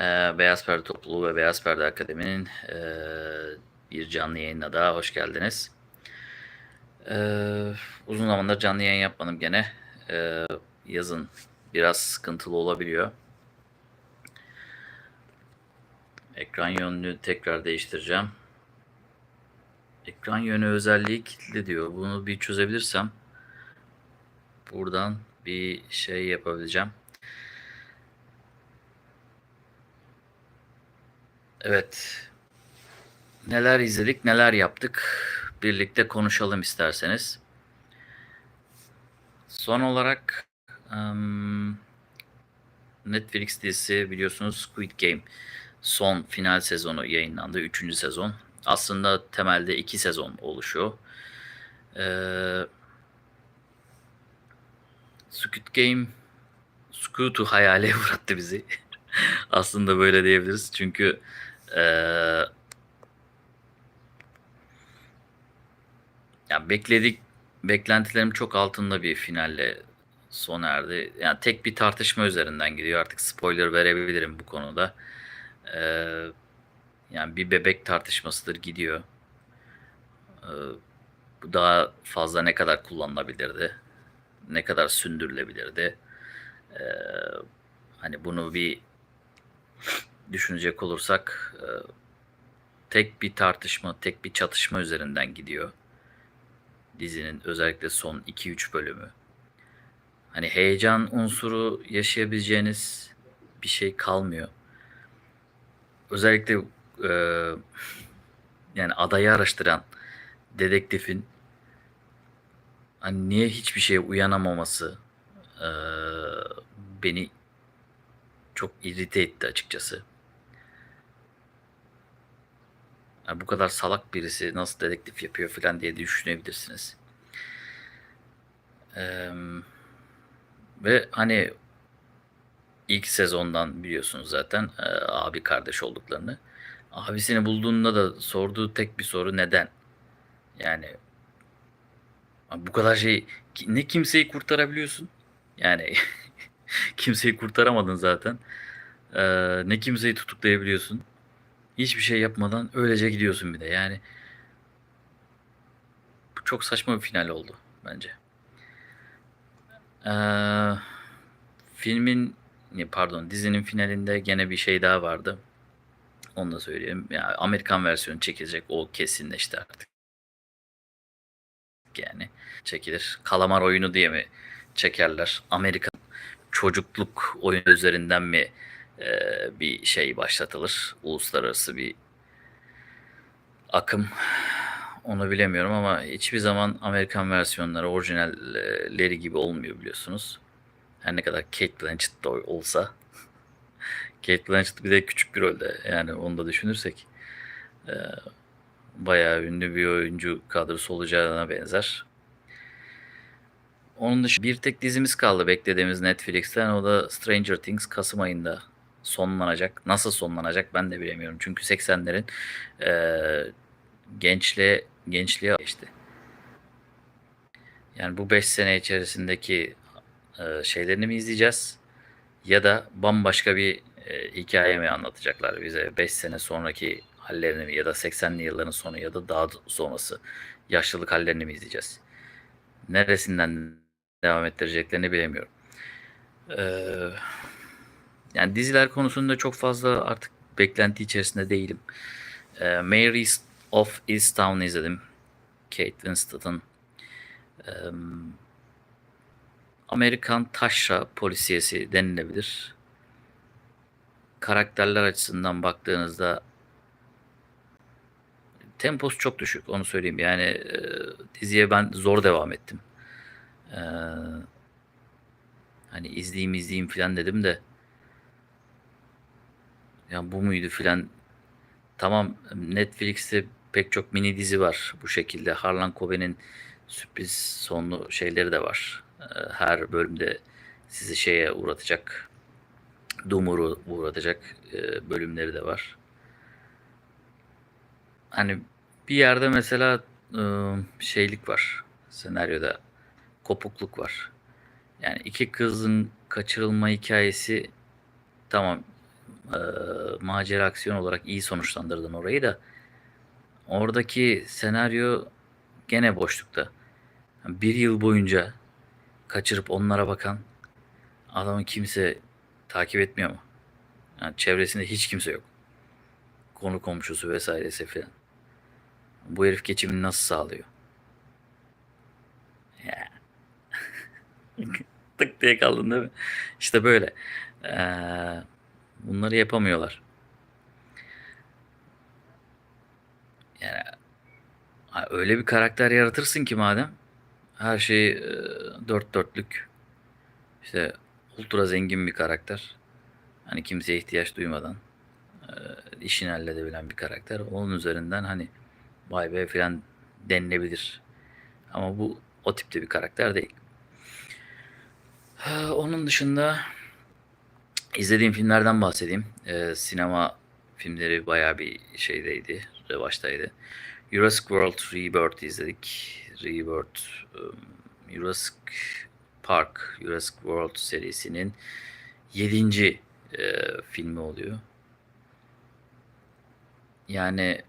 Ee, Beyaz Perde Topluluğu ve Beyaz Perde Akademi'nin eee, bir canlı yayınına daha hoş geldiniz. Eee, uzun zamandır canlı yayın yapmadım gene. Eee, yazın biraz sıkıntılı olabiliyor. Ekran yönünü tekrar değiştireceğim. Ekran yönü özelliği kilitli diyor. Bunu bir çözebilirsem buradan bir şey yapabileceğim. Evet. Neler izledik, neler yaptık? Birlikte konuşalım isterseniz. Son olarak em, Netflix dizisi biliyorsunuz Squid Game son final sezonu yayınlandı. Üçüncü sezon. Aslında temelde iki sezon oluşuyor. Squid Game Squid'u hayale uğrattı bizi. Aslında böyle diyebiliriz. Çünkü eee ya bekledik beklentilerim çok altında bir finalle sona erdi. Yani tek bir tartışma üzerinden gidiyor. Artık spoiler verebilirim bu konuda. Eee, yani bir bebek tartışmasıdır gidiyor. Eee, bu daha fazla ne kadar kullanılabilirdi? Ne kadar sündürülebilirdi? Eee, hani bunu bir düşünecek olursak e, tek bir tartışma, tek bir çatışma üzerinden gidiyor. Dizinin özellikle son 2-3 bölümü. Hani heyecan unsuru yaşayabileceğiniz bir şey kalmıyor. Özellikle e, yani adayı araştıran dedektifin hani niye hiçbir şeye uyanamaması e, beni çok irite etti açıkçası. Yani bu kadar salak birisi nasıl dedektif yapıyor falan diye düşünebilirsiniz. Eee, ve hani ilk sezondan biliyorsunuz zaten e, abi kardeş olduklarını. Abisini bulduğunda da sorduğu tek bir soru neden? Yani bu kadar şey ne kimseyi kurtarabiliyorsun? Yani kimseyi kurtaramadın zaten. Ee, ne kimseyi tutuklayabiliyorsun. Hiçbir şey yapmadan öylece gidiyorsun bir de. Yani bu çok saçma bir final oldu bence. Ee, filmin pardon dizinin finalinde gene bir şey daha vardı. Onu da söyleyeyim. Yani Amerikan versiyonu çekilecek. O kesinleşti artık. Yani çekilir. Kalamar oyunu diye mi çekerler? Amerikan çocukluk oyunu üzerinden mi e, bir şey başlatılır? Uluslararası bir akım. Onu bilemiyorum ama hiçbir zaman Amerikan versiyonları orijinalleri gibi olmuyor biliyorsunuz. Her ne kadar Kate Blanchett de olsa. Kate Blanchett bir de küçük bir rolde. Yani onu da düşünürsek e, bayağı ünlü bir oyuncu kadrosu olacağına benzer. Onun dışında bir tek dizimiz kaldı beklediğimiz Netflix'ten. O da Stranger Things Kasım ayında sonlanacak. Nasıl sonlanacak ben de bilemiyorum. Çünkü 80'lerin eee gençliğe gençliğe geçti. Yani bu 5 sene içerisindeki eee, şeylerini mi izleyeceğiz? Ya da bambaşka bir eee, hikaye mi anlatacaklar bize? 5 sene sonraki hallerini mi ya da 80'li yılların sonu ya da daha sonrası yaşlılık hallerini mi izleyeceğiz? Neresinden devam ettireceklerini bilemiyorum. Eee, yani diziler konusunda çok fazla artık beklenti içerisinde değilim. Eee Mary of Easttown izledim. Kate Winslet'ın. Em, Amerikan taşra polisiyesi denilebilir. Karakterler açısından baktığınızda temposu çok düşük onu söyleyeyim. Yani e, diziye ben zor devam ettim. Eee, hani izleyeyim izleyeyim filan dedim de ya bu muydu filan. Tamam Netflix'te pek çok mini dizi var bu şekilde. Harlan Coben'in sürpriz sonlu şeyleri de var. Eee, her bölümde sizi şeye uğratacak, dumura uğratacak eee, bölümleri de var. Hani bir yerde mesela ıı, şeylik var senaryoda kopukluk var. Yani iki kızın kaçırılma hikayesi tamam eee, macera aksiyon olarak iyi sonuçlandırdın orayı da oradaki senaryo gene boşlukta. Bir yıl boyunca kaçırıp onlara bakan adamı kimse takip etmiyor mu? Yani çevresinde hiç kimse yok. Konu komşusu vesairesi filan. Bu herif geçimini nasıl sağlıyor? Ya. Tık diye kaldın değil mi? İşte böyle. Eee, bunları yapamıyorlar. Yani öyle bir karakter yaratırsın ki madem her şey eee, dört dörtlük işte ultra zengin bir karakter. Hani kimseye ihtiyaç duymadan eee, işini halledebilen bir karakter. Onun üzerinden hani vay be filan denilebilir. Ama bu o tipte bir karakter değil. Onun dışında izlediğim filmlerden bahsedeyim. Eee, sinema filmleri bayağı bir şeydeydi, revaçtaydı. Jurassic World Rebirth izledik. Rebirth, ım, Jurassic Park, Jurassic World serisinin 7. eee, filmi oluyor. Yani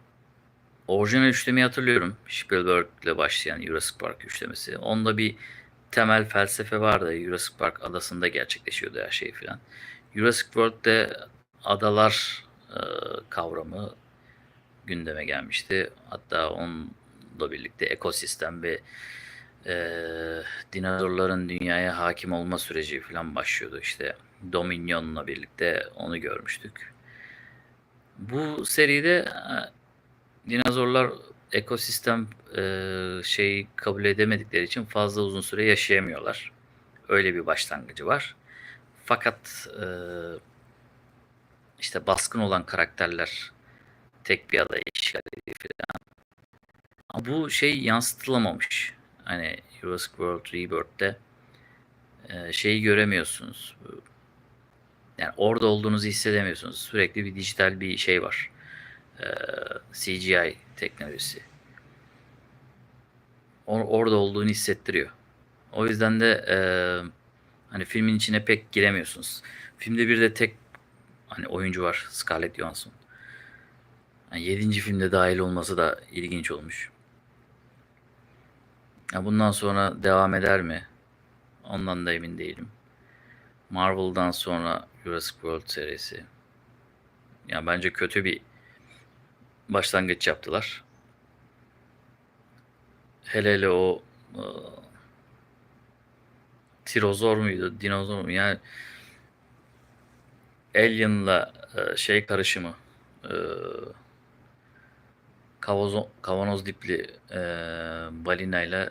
orijinal üçlemeyi hatırlıyorum. Spielberg'le başlayan Jurassic Park üçlemesi. Onda bir temel felsefe vardı. Jurassic Park adasında gerçekleşiyordu her şey filan. Jurassic World'de adalar e, kavramı gündeme gelmişti. Hatta onunla birlikte ekosistem ve e, dinozorların dünyaya hakim olma süreci falan başlıyordu. İşte Dominion'la birlikte onu görmüştük. Bu seride e, dinozorlar ekosistem e, şeyi kabul edemedikleri için fazla uzun süre yaşayamıyorlar. Öyle bir başlangıcı var. Fakat e, işte baskın olan karakterler tek bir adayı işgal ediyor falan. Ama bu şey yansıtılamamış. Hani Jurassic World Rebirth'te e, şeyi göremiyorsunuz. Yani orada olduğunuzu hissedemiyorsunuz. Sürekli bir dijital bir şey var. E, CGI teknolojisi. Or- orada olduğunu hissettiriyor. O yüzden de e, hani filmin içine pek giremiyorsunuz. Filmde bir de tek hani oyuncu var Scarlett Johansson. Yani 7. filmde dahil olması da ilginç olmuş. Ya bundan sonra devam eder mi? Ondan da emin değilim. Marvel'dan sonra Jurassic World serisi. Ya bence kötü bir başlangıç yaptılar. Hele hele o e, tirozor muydu, dinozor mu? Yani Alien'la e, şey karışımı e, kavanoz, kavanoz dipli e, balinayla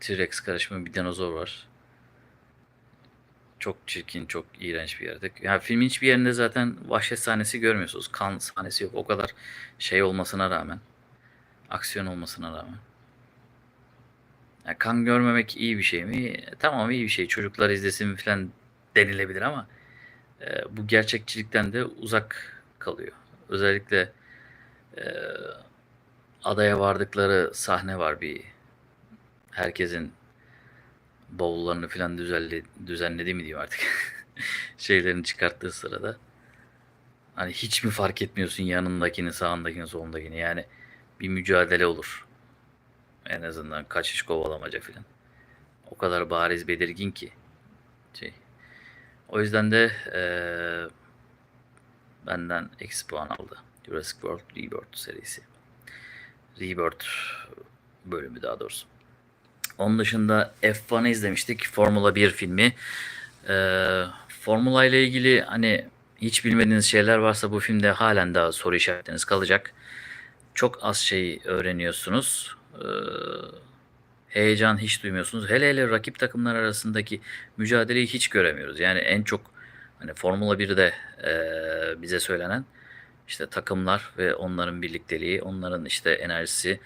T-Rex karışımı bir dinozor var. Çok çirkin, çok iğrenç bir yerde. Yani filmin hiçbir yerinde zaten vahşet sahnesi görmüyorsunuz. Kan sahnesi yok. O kadar şey olmasına rağmen. Aksiyon olmasına rağmen. Yani kan görmemek iyi bir şey mi? Tamam iyi bir şey. Çocuklar izlesin falan denilebilir ama e, bu gerçekçilikten de uzak kalıyor. Özellikle e, adaya vardıkları sahne var bir herkesin bavullarını falan düzenle, düzenledi mi diyeyim artık. Şeylerini çıkarttığı sırada. Hani hiç mi fark etmiyorsun yanındakini, sağındakini, solundakini? Yani bir mücadele olur. En azından kaçış kovalamaca falan. O kadar bariz belirgin ki. Şey. O yüzden de eee, benden eksi puan aldı. Jurassic World Rebirth serisi. Rebirth bölümü daha doğrusu. Onun dışında F1'ı izlemiştik. Formula 1 filmi. Ee, Formula ile ilgili hani hiç bilmediğiniz şeyler varsa bu filmde halen daha soru işaretiniz kalacak. Çok az şey öğreniyorsunuz. Ee, heyecan hiç duymuyorsunuz. Hele hele rakip takımlar arasındaki mücadeleyi hiç göremiyoruz. Yani en çok hani Formula 1'de e, bize söylenen işte takımlar ve onların birlikteliği, onların işte enerjisi,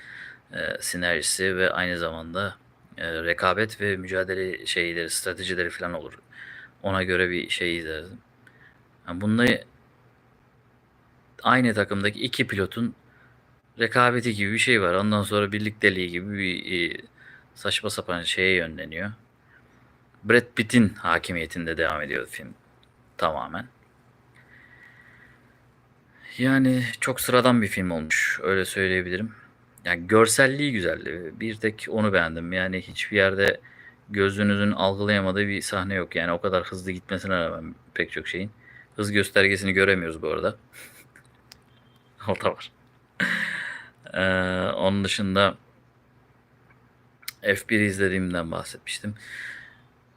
e, sinerjisi ve aynı zamanda e, rekabet ve mücadele şeyleri, stratejileri falan olur. Ona göre bir şey izlerdim. Yani bunları aynı takımdaki iki pilotun rekabeti gibi bir şey var. Ondan sonra birlikteliği gibi bir e, saçma sapan şeye yönleniyor. Brad Pitt'in hakimiyetinde devam ediyor film tamamen. Yani çok sıradan bir film olmuş. Öyle söyleyebilirim. Yani görselliği güzeldi. Bir tek onu beğendim. Yani hiçbir yerde gözünüzün algılayamadığı bir sahne yok. Yani o kadar hızlı gitmesine rağmen pek çok şeyin. Hız göstergesini göremiyoruz bu arada. o var. Ee, onun dışında F1 izlediğimden bahsetmiştim.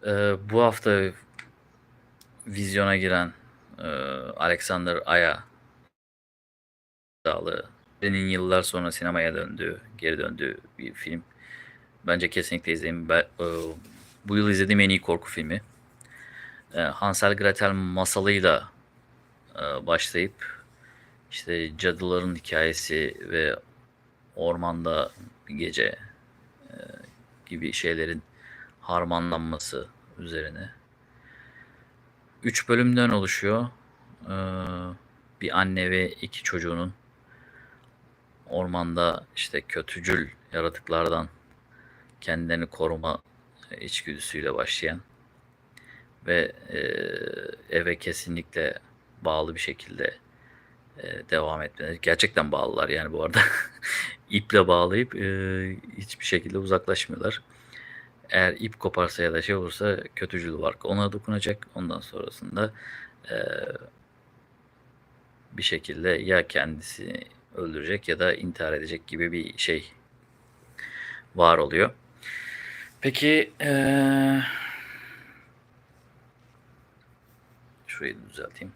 Ee, bu hafta vizyona giren e, Alexander Aya Dağlı Senin yıllar sonra sinemaya döndüğü, geri döndüğü bir film. Bence kesinlikle izleyin. Ben, e, bu yıl izlediğim en iyi korku filmi. E, Hansel Gretel masalıyla e, başlayıp işte cadıların hikayesi ve ormanda gece e, gibi şeylerin harmanlanması üzerine. Üç bölümden oluşuyor. E, bir anne ve iki çocuğunun ormanda işte kötücül yaratıklardan kendilerini koruma içgüdüsüyle başlayan ve e, eve kesinlikle bağlı bir şekilde e, devam etmeleri. Gerçekten bağlılar yani bu arada. iple bağlayıp e, hiçbir şekilde uzaklaşmıyorlar. Eğer ip koparsa ya da şey olursa kötücül var. Ona dokunacak. Ondan sonrasında e, bir şekilde ya kendisi öldürecek ya da intihar edecek gibi bir şey var oluyor. Peki ee, şurayı düzelteyim.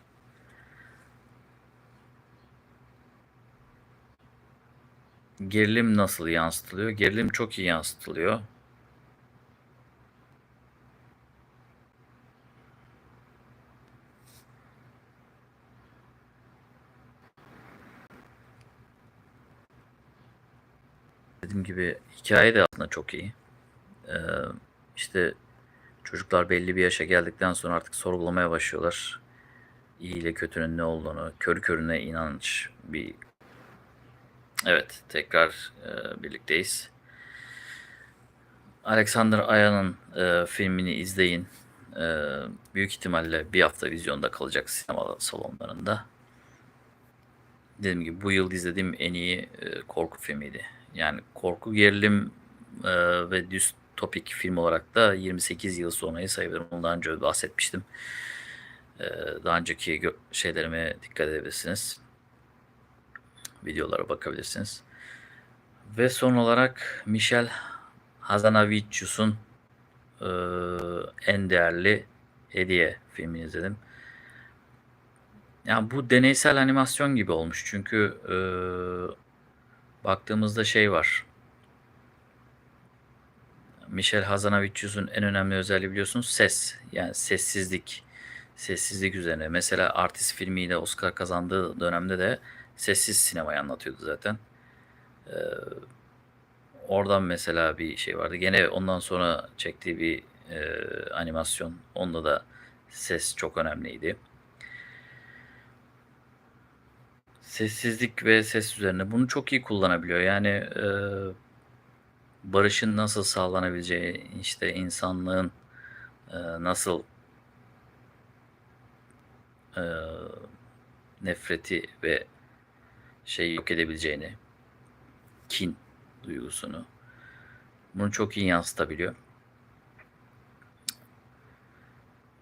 Gerilim nasıl yansıtılıyor? Gerilim çok iyi yansıtılıyor. Dediğim gibi hikaye de aslında çok iyi. Ee, işte çocuklar belli bir yaşa geldikten sonra artık sorgulamaya başlıyorlar. İyi ile kötünün ne olduğunu, körü körüne inanç bir... Evet, tekrar e, birlikteyiz. Alexander Aya'nın e, filmini izleyin. E, büyük ihtimalle bir hafta vizyonda kalacak sinema salonlarında. Dediğim gibi bu yıl izlediğim en iyi e, korku filmiydi. Yani korku, gerilim e, ve distopik film olarak da 28 yıl sonrayı sayabilirim. Ondan önce bahsetmiştim. E, daha önceki şeylerime dikkat edebilirsiniz. Videolara bakabilirsiniz. Ve son olarak Michel Hazanavicius'un e, en değerli hediye filmini izledim. Yani bu deneysel animasyon gibi olmuş çünkü e, baktığımızda şey var. Michel Hazanavicius'un en önemli özelliği biliyorsunuz ses. Yani sessizlik. Sessizlik üzerine. Mesela Artist filmiyle Oscar kazandığı dönemde de sessiz sinemayı anlatıyordu zaten. Ee, oradan mesela bir şey vardı. Gene ondan sonra çektiği bir e, animasyon. Onda da ses çok önemliydi. Sessizlik ve ses üzerine bunu çok iyi kullanabiliyor. Yani e, barışın nasıl sağlanabileceği, işte insanlığın e, nasıl e, nefreti ve şey yok edebileceğini, kin duygusunu bunu çok iyi yansıtabiliyor.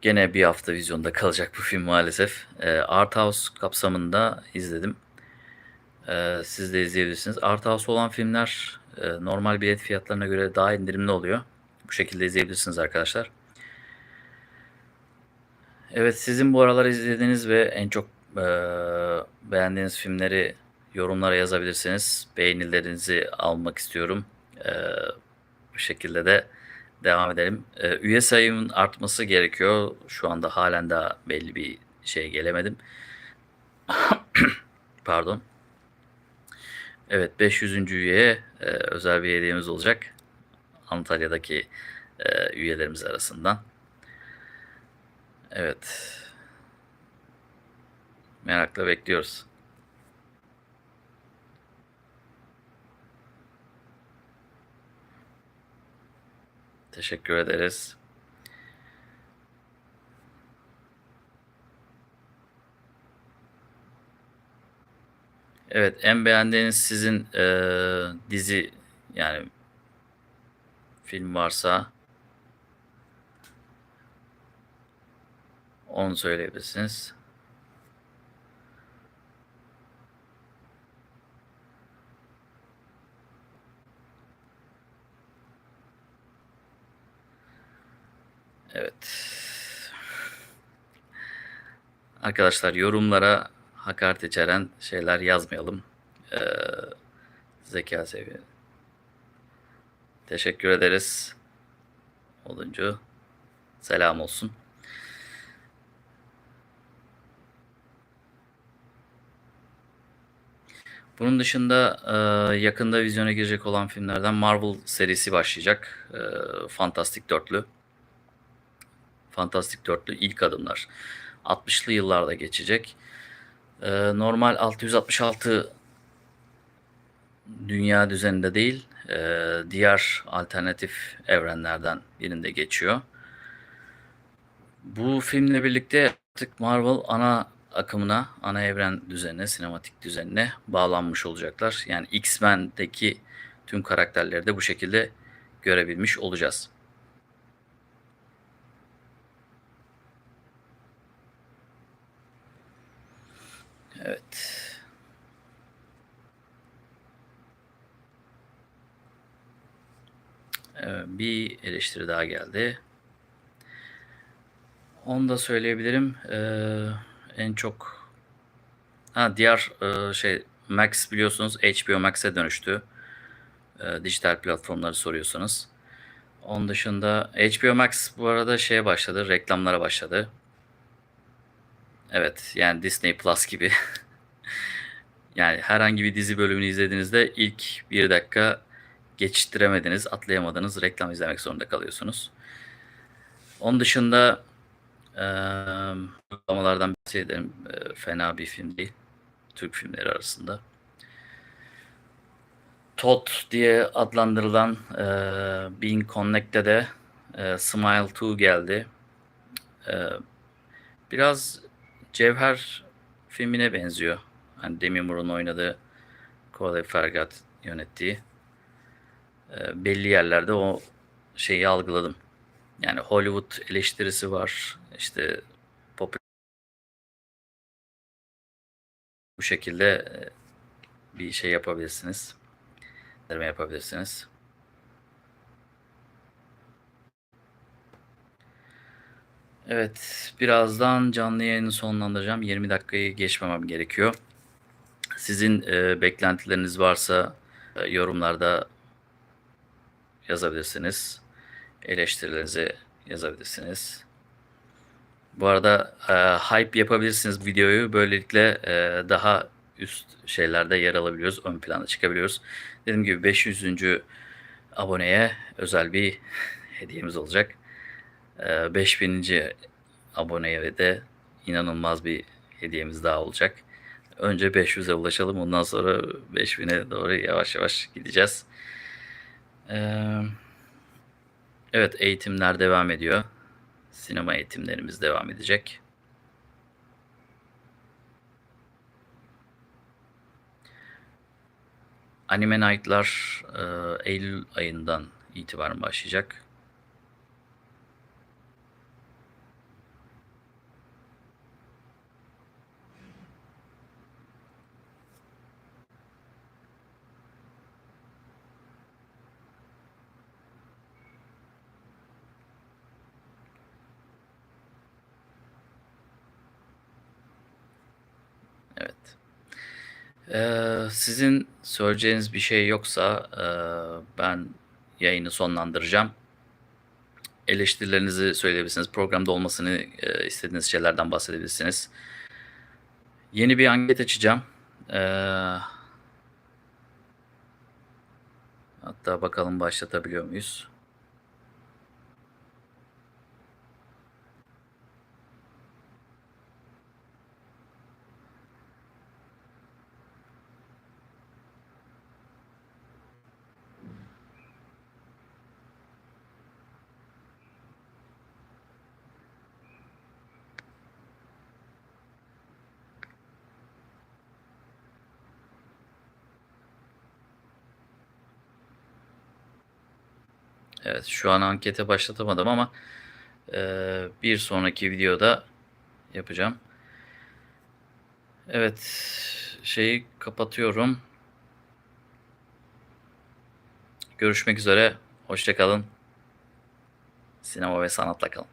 Gene bir hafta vizyonda kalacak bu film maalesef. E, Art House kapsamında izledim. E, siz de izleyebilirsiniz. Art House olan filmler e, normal bilet fiyatlarına göre daha indirimli oluyor. Bu şekilde izleyebilirsiniz arkadaşlar. Evet sizin bu aralar izlediğiniz ve en çok e, beğendiğiniz filmleri yorumlara yazabilirsiniz. Beğenilerinizi almak istiyorum. E, bu şekilde de devam edelim. Ee, üye sayımın artması gerekiyor. Şu anda halen daha belli bir şeye gelemedim. Pardon. Evet 500. üyeye e, özel bir hediyemiz olacak. Antalya'daki e, üyelerimiz arasından. Evet. Merakla bekliyoruz. Teşekkür ederiz. Evet, en beğendiğiniz sizin, eee, dizi yani film varsa onu söyleyebilirsiniz. Evet. Arkadaşlar yorumlara hakaret içeren şeyler yazmayalım. Eee zeka seviye. Teşekkür ederiz. Oduncu. Selam olsun. Bunun dışında eee, yakında vizyona girecek olan filmlerden Marvel serisi başlayacak. Eee Fantastik Dörtlü. Fantastik Dörtlü ilk adımlar. 60'lı yıllarda geçecek. Eee, normal 666 dünya düzeninde değil, eee, diğer alternatif evrenlerden birinde geçiyor. Bu filmle birlikte artık Marvel ana akımına, ana evren düzenine, sinematik düzenine bağlanmış olacaklar. Yani X-Men'deki tüm karakterleri de bu şekilde görebilmiş olacağız. Evet. Bir eleştiri daha geldi. Onu da söyleyebilirim. Eee, en çok ha diğer eee, şey Max biliyorsunuz HBO Max'e dönüştü. Eee, dijital platformları soruyorsanız. Onun dışında HBO Max bu arada şeye başladı, reklamlara başladı. Evet, yani Disney Plus gibi. Yani herhangi bir dizi bölümünü izlediğinizde ilk bir dakika geçiştiremediniz, atlayamadınız, reklam izlemek zorunda kalıyorsunuz. Onun dışında eee uygulamalardan bahsedelim. Eee, fena bir film değil. Türk filmleri arasında. TOT diye adlandırılan eee Being Connected'e eee, Smile 2 geldi. Eee, biraz Cevher filmine benziyor. Hani Demi Moore'un oynadığı, Colin Farrell yönettiği. Eee, belli yerlerde o şeyi algıladım. Yani Hollywood eleştirisi var. İşte popü bu şekilde eee, bir şey yapabilirsiniz. yapabilirsiniz. Evet, birazdan canlı yayını sonlandıracağım. 20 dakikayı geçmemem gerekiyor. Sizin eee, beklentileriniz varsa eee, yorumlarda yazabilirsiniz. Eleştirilerinizi yazabilirsiniz. Bu arada eee, hype yapabilirsiniz videoyu. Böylelikle eee, daha üst şeylerde yer alabiliyoruz. Ön plana çıkabiliyoruz. Dediğim gibi 500. aboneye özel bir hediyemiz olacak. Eee 5000. aboneye de inanılmaz bir hediyemiz daha olacak. Önce 500'e ulaşalım. Ondan sonra 5000'e doğru yavaş yavaş gideceğiz. Eee, evet, eğitimler devam ediyor. Sinema eğitimlerimiz devam edecek. Anime Night'lar eee, Eylül ayından itibaren başlayacak. Evet. Eee, sizin söyleyeceğiniz bir şey yoksa eee, ben yayını sonlandıracağım. Eleştirilerinizi söyleyebilirsiniz. Programda olmasını eee, istediğiniz şeylerden bahsedebilirsiniz. Yeni bir anket açacağım. Eee hatta bakalım başlatabiliyor muyuz? Evet, şu an ankete başlatamadım ama eee, bir sonraki videoda yapacağım. Evet, şeyi kapatıyorum. Görüşmek üzere. Hoşça kalın. Sinema ve sanatla kalın.